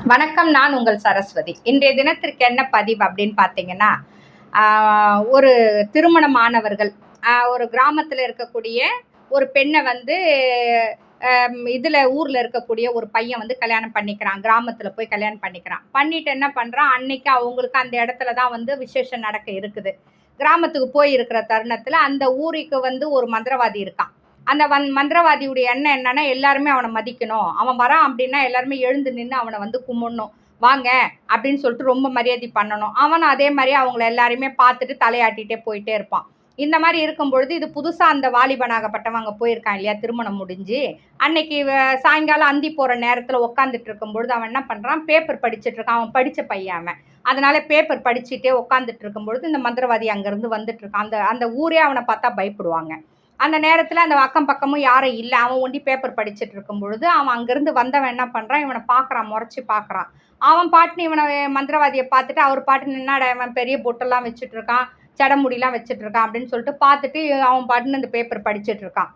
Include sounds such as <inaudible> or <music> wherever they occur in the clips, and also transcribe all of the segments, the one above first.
வணக்கம் நான் உங்கள் சரஸ்வதி. இன்றைய தினத்திற்கு என்ன பதிவு அப்படின்னு பார்த்தீங்கன்னா ஒரு திருமணமானவர்கள் ஒரு கிராமத்தில் இருக்கக்கூடிய ஒரு பெண்ணை வந்து இதில் ஊரில் இருக்கக்கூடிய ஒரு பையன் வந்து கல்யாணம் பண்ணிக்கிறான் கிராமத்தில் போய் கல்யாணம் பண்ணிக்கிறான். பண்ணிட்டு என்ன பண்ணுறான் அன்னைக்கு அவங்களுக்கு அந்த இடத்துல தான் வந்து விசேஷம் நடக்க இருக்குது. கிராமத்துக்கு போய் இருக்கிற தருணத்தில் அந்த ஊருக்கு வந்து ஒரு மந்திரவாதி இருக்கான். அந்த வந் மந்திரவாதியுடைய எண்ணம் என்னன்னா எல்லாருமே அவனை மதிக்கணும். அவன் வரான் அப்படின்னா எல்லாருமே எழுந்து நின்று அவனை வந்து கும்பிடணும். வாங்க அப்படின்னு சொல்லிட்டு ரொம்ப மரியாதை பண்ணணும். அவன் அதே மாதிரி அவங்கள எல்லாரையுமே பார்த்துட்டு தலையாட்டிகிட்டே போயிட்டே இருப்பான். இந்த மாதிரி இருக்கும் பொழுது இது புதுசாக அந்த வாலிபனாகப்பட்டவன் அங்கே போயிருக்கான் இல்லையா? திருமணம் முடிஞ்சு. அன்னைக்கு வ- சாயங்காலம் அந்தி போகிற நேரத்தில் உட்காந்துட்டு இருக்கும்பொழுது அவன் என்ன பண்ணுறான் பேப்பர் படிச்சுட்டு இருக்கான். அவன் படித்த பையன் அவன். அதனால பேப்பர் படிச்சுட்டே உட்காந்துட்டு இருக்கும்பொழுது இந்த மந்திரவாதி அங்கேருந்து வந்துட்டு இருக்கான். அந்த அந்த ஊரே அவனை பார்த்தா பயப்படுவாங்க. அந்த நேரத்தில் அந்த அக்கம் பக்கமும் யாரும் இல்லை. அவன் ஒண்டி பேப்பர் படிச்சுட்டு இருக்கும் பொழுது அவன் அங்கேருந்து வந்தவன் என்ன பண்ணுறான் இவனை பார்க்குறான் முறைச்சி பார்க்குறான் அவன் பாட்டுன்னு இவனை மந்திரவாதியை பார்த்துட்டு அவர் பாட்டு நின்னாட அவன் பெரிய பொட்டெல்லாம் வச்சுட்டு இருக்கான் சடமுடிலாம் வச்சுட்டு இருக்கான் அப்படின்னு சொல்லிட்டு பார்த்துட்டு அவன் பாட்டுன்னு அந்த பேப்பர் படிச்சுட்டு இருக்கான்.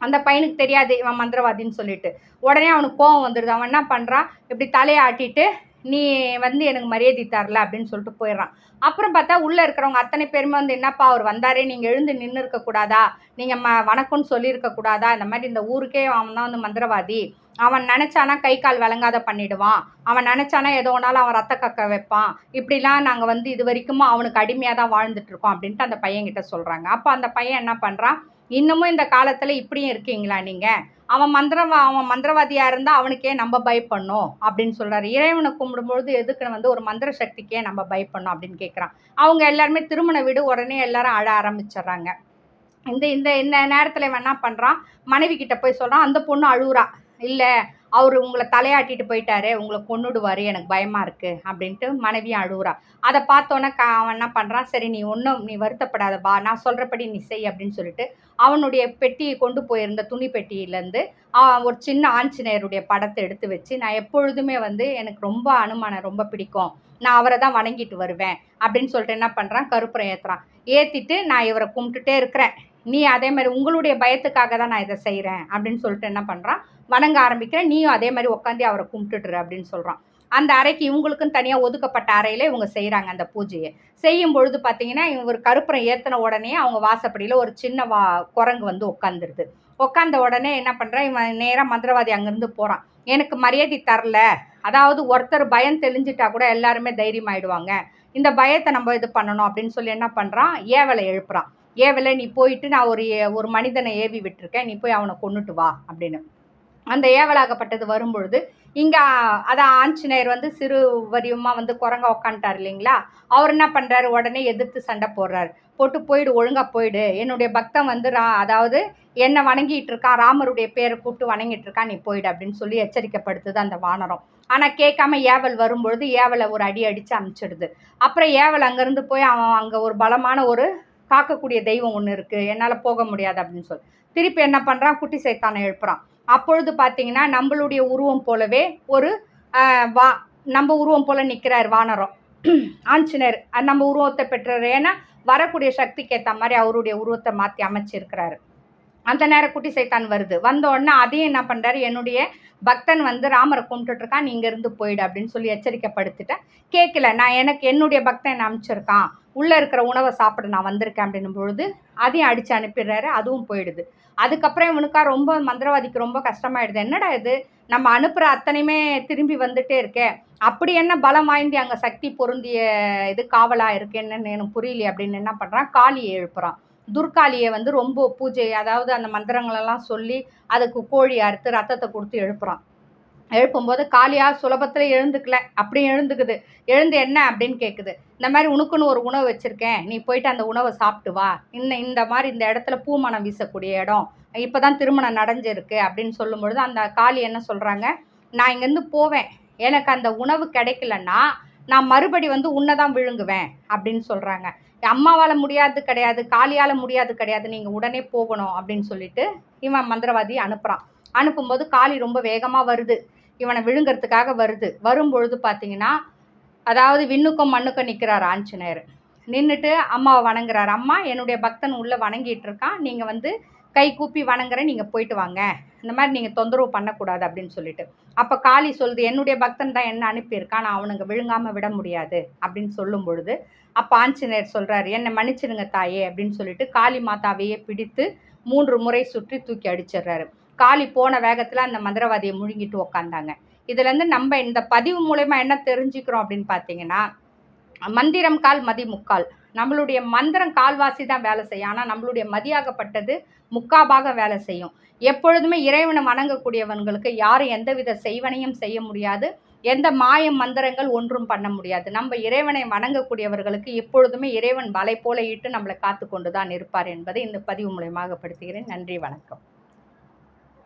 அந்த பையனுக்கு தெரியாது இவன் மந்திரவாதின்னு சொல்லிட்டு. உடனே அவனுக்கு கோவம் வந்துடுது அவன் என்ன பண்ணுறான் இப்படி தலையை ஆட்டிட்டு நீ வந்து எனக்கு மரியாதை தரல அப்படின்னு சொல்லிட்டு போயிடுறான். அப்புறம் பார்த்தா உள்ளே இருக்கிறவங்க அத்தனை பேருமே வந்து என்னப்பா அவர் வந்தாரே நீங்கள் எழுந்து நின்று இருக்கக்கூடாதா நீங்கள் ம வணக்கம்னு சொல்லியிருக்கக்கூடாதா இந்த மாதிரி இந்த ஊருக்கே அவன் தான் வந்து மந்திரவாதி. அவன் நினச்சானா கை கால் விளங்காத பண்ணிடுவான். அவன் நினச்சானா எதோ ஒன்றாலும் அவன் ரத்த கக்க வைப்பான். இப்படிலாம் நாங்கள் வந்து இது வரைக்கும் அவனுக்கு அடிமையாக தான் வாழ்ந்துட்டுருக்கோம் அப்படின்ட்டு அந்த பையன்கிட்ட சொல்கிறாங்க அப்போ அந்த பையன் என்ன பண்ணுறான் இன்னமும் இந்த காலத்தில் இப்படியும் இருக்கீங்களா நீங்கள் அவன் மந்திரவா அவன் மந்திரவாதியாக இருந்தால் அவனுக்கே நம்ம பயப்படணும் அப்படின்னு சொல்கிறாரு இறைவனை கும்பிடும்பொழுது எதுக்கு வந்து ஒரு மந்திர சக்திக்கே நம்ம பயப்படணும் அப்படின்னு கேட்குறான் அவங்க எல்லாருமே திருமண வீடு உடனே எல்லாரும் அழ ஆரம்பிச்சிடுறாங்க. இந்த இந்த இந்த நேரத்தில் இவன் என்ன பண்ணுறான் மனைவி கிட்ட போய் சொல்கிறான் அந்த பொண்ணு அழுகுறா. இல்லை அவர் உங்களை தலையாட்டிட்டு போயிட்டாரு உங்களை கொண்டுடுவார் எனக்கு பயமாக இருக்குது அப்படின்ட்டு மனைவி அழுவுறா அதை பார்த்தோன்னே க அவன் என்ன பண்ணுறான் சரி நீ ஒன்றும் நீ வருத்தப்படாத பா நான் சொல்கிறபடி நீ செய் அப்படின்னு சொல்லிட்டு அவனுடைய பெட்டியை கொண்டு போயிருந்த துணி பெட்டியிலேருந்து ஒரு சின்ன ஆஞ்சநேயருடைய படத்தை எடுத்து வச்சு நான் எப்பொழுதுமே வந்து எனக்கு ரொம்ப அனுமானம் ரொம்ப பிடிக்கும். நான் அவரை தான் வணங்கிட்டு வருவேன் அப்படின்னு சொல்லிட்டு என்ன பண்ணுறான் கருப்புரம் ஏற்றுறான் ஏற்றிட்டு நான் இவரை கும்பிட்டுட்டே இருக்கிறேன். நீ அதே மாதிரி உங்களுடைய பயத்துக்காக தான் நான் இதை செய்கிறேன் அப்படின்னு சொல்லிட்டு என்ன பண்ணுறான் வணங்க ஆரம்பிக்கிறேன். நீயும் அதே மாதிரி உட்காந்து அவரை கும்பிட்டுடுற அப்படின்னு சொல்கிறான் அந்த அறைக்கு இவங்களுக்குன்னு தனியாக ஒதுக்கப்பட்ட அறையில் இவங்க செய்கிறாங்க அந்த பூஜையை. செய்யும் பொழுது பார்த்தீங்கன்னா இவர் கருப்புரம் ஏற்றின உடனே அவங்க வாசப்படியில் ஒரு சின்ன வா குரங்கு வந்து உட்காந்துருது உட்காந்த உடனே என்ன பண்ணுறான் இவன் நேராக மந்திரவாதி அங்கேருந்து போகிறான் எனக்கு மரியாதை தரல. அதாவது ஒருத்தர் பயம் தெளிஞ்சிட்டா கூட எல்லாருமே தைரியமாயிடுவாங்க. இந்த பயத்தை நம்ம இது பண்ணணும் அப்படின்னு சொல்லி என்ன பண்ணுறான் ஏவலை எழுப்புறான். ஏவலை நீ போயிட்டு நான் ஒரு ஒரு மனிதனை ஏவி விட்டுருக்கேன். நீ போய் அவனை கொண்டுட்டு வா அப்படின்னு. அந்த ஏவலாகப்பட்டது வரும்பொழுது இங்கே அதான் ஆஞ்சநேயர் வந்து சிறு வரியுமா வந்து குரங்கா உக்காண்டார் இல்லைங்களா? அவர் என்ன பண்ணுறாரு உடனே எதிர்த்து சண்டை போடுறாரு. போட்டு போயிடு ஒழுங்காக போயிடு. என்னுடைய பக்தன் வந்து ரா அதாவது என்னை வணங்கிட்டு இருக்கான் ராமருடைய பேரை கூப்பிட்டு வணங்கிட்டு இருக்கான் நீ போயிடு அப்படின்னு சொல்லி எச்சரிக்கைப்படுத்துது அந்த வானரம். ஆனால் கேட்காம ஏவல் வரும்பொழுது ஏவலை ஒரு அடி அடித்து அமுச்சிடுது. அப்புறம் ஏவல் அங்கேருந்து போய் அவன் அங்கே ஒரு பலமான ஒரு காக்கக்கூடிய தெய்வம் ஒன்று இருக்குது என்னால் போக முடியாது அப்படின்னு சொல்லி. திருப்பி என்ன பண்ணுறான் குட்டி சைத்தானை எழுப்புறான். அப்பொழுது பார்த்தீங்கன்னா நம்மளுடைய உருவம் போலவே ஒரு வா நம்ம உருவம் போல் நிற்கிறார் வானரம். <clears throat> ஆஞ்சநேயர். அது நம்ம உருவத்தை பெற்றார். ஏன்னா வரக்கூடிய சக்திக்கு ஏற்ற மாதிரி அவருடைய உருவத்தை மாற்றி அமைச்சிருக்கிறாரு. அந்த நேரம் குட்டி சைத்தான் வருது. வந்த உடனே அதையும் என்ன பண்ணுறாரு என்னுடைய பக்தன் வந்து ராமரை கும்பிட்டுட்டு இருக்கான் நீ போயிடு அப்படின்னு சொல்லி எச்சரிக்கைப்படுத்திட்டேன் கேட்கல நான் எனக்கு என்னுடைய பக்தன் என்ன அனுப்பிச்சிருக்கான் உள்ளே இருக்கிற உணவை சாப்பிட நான் வந்திருக்கேன் அப்படின்னும் பொழுது அதையும் அடித்து அனுப்பிடுறாரு அதுவும் போயிடுது. அதுக்கப்புறம் இவனுக்கா ரொம்ப மந்திரவாதிக்கு ரொம்ப கஷ்டமாயிடுது. என்னடா இது? நம்ம அனுப்புகிற அத்தனையுமே திரும்பி வந்துட்டே இருக்கே. அப்படி என்ன பலம் வாய்ந்தி அங்கே சக்தி பொருந்திய இது காவலாக இருக்கேன்னு எனக்கு புரியலையே அப்படின்னு என்ன பண்ணுறான் காளியை எழுப்புறான். துர்காளியை வந்து ரொம்ப பூஜை அதாவது அந்த மந்திரங்களெல்லாம் சொல்லி அதுக்கு கோழி அறுத்து ரத்தத்தை கொடுத்து எழுப்புறான். எழுப்பும்போது காளியாக சுலபத்தில் எழுந்துக்கல அப்படியே எழுந்துக்குது. எழுந்து என்ன? அப்படின்னு கேட்குது இந்த மாதிரி உனக்குன்னு ஒரு உணவு வச்சுருக்கேன். நீ போயிட்டு அந்த உணவை சாப்பிட்டு வா. இன்னும் இந்த மாதிரி இந்த இடத்துல பூமணம் வீசக்கூடிய இடம். இப்போ தான் திருமணம் நடஞ்சிருக்கு அப்படின்னு சொல்லும்பொழுது அந்த காளி என்ன சொல்கிறாங்க நான் இங்கேருந்து போவேன். எனக்கு அந்த உணவு கிடைக்கலன்னா நான் மறுபடி வந்து உன்னை தான் விழுங்குவேன். அப்படின்னு சொல்கிறாங்க அம்மாவால் முடியாது கிடையாது காளியால் முடியாது கிடையாது நீங்கள் உடனே போகணும் அப்படின்னு சொல்லிட்டு இவன் மந்திரவாதி அனுப்புகிறான் அனுப்பும்போது காளி ரொம்ப வேகமாக வருது. இவனை விழுங்கிறதுக்காக வருது. வரும்பொழுது பார்த்தீங்கன்னா அதாவது விண்ணுக்கும் மண்ணுக்கும் நிற்கிறார் ஆஞ்சநேயர். நின்றுட்டு அம்மாவை வணங்குறாரு. அம்மா என்னுடைய பக்தன் உள்ளே வணங்கிட்டு இருக்கான். நீங்கள் வந்து கை கூப்பி வணங்குறேன் நீங்கள் போயிட்டு வாங்க. இந்த மாதிரி நீங்கள் தொந்தரவு பண்ணக்கூடாது அப்படின்னு சொல்லிட்டு. அப்போ காளி சொல்லுது என்னுடைய பக்தன் தான் என்ன அனுப்பியிருக்கான்? நான் அவனுங்க விழுங்காமல் விட முடியாது. அப்படின்னு சொல்லும் பொழுது அப்போ ஆஞ்சநேயர் சொல்கிறாரு என்னை மன்னிச்சிடுங்க தாயே. அப்படின்னு சொல்லிட்டு காளி மாதாவையே பிடித்து மூன்று முறை சுற்றி தூக்கி அடிச்சிடுறாரு. காளி போன வேகத்தில் அந்த மந்திரவாதியை முழுங்கிட்டு உக்காந்தாங்க. இதுலேருந்து நம்ம இந்த பதிவு மூலயமா என்ன தெரிஞ்சுக்கிறோம் அப்படின்னு பார்த்தீங்கன்னா மந்திரம் கால் மதி முக்கால். நம்மளுடைய மந்திரம் கால்வாசி தான் வேலை செய்யும். ஆனால் நம்மளுடைய மதியாகப்பட்டது முக்காபாக வேலை செய்யும். எப்பொழுதுமே இறைவனை வணங்கக்கூடியவங்களுக்கு யாரும் எந்தவித செய்வனையும் செய்ய முடியாது. எந்த மாய மந்திரங்கள் ஒன்றும் பண்ண முடியாது. நம்ம இறைவனை வணங்கக்கூடியவர்களுக்கு எப்பொழுதுமே இறைவன் வலை போல இட்டு நம்மளை காத்து கொண்டு தான் இருப்பார் என்பதை இந்த பதிவு மூலயமாக படுத்துகிறேன். நன்றி வணக்கம்.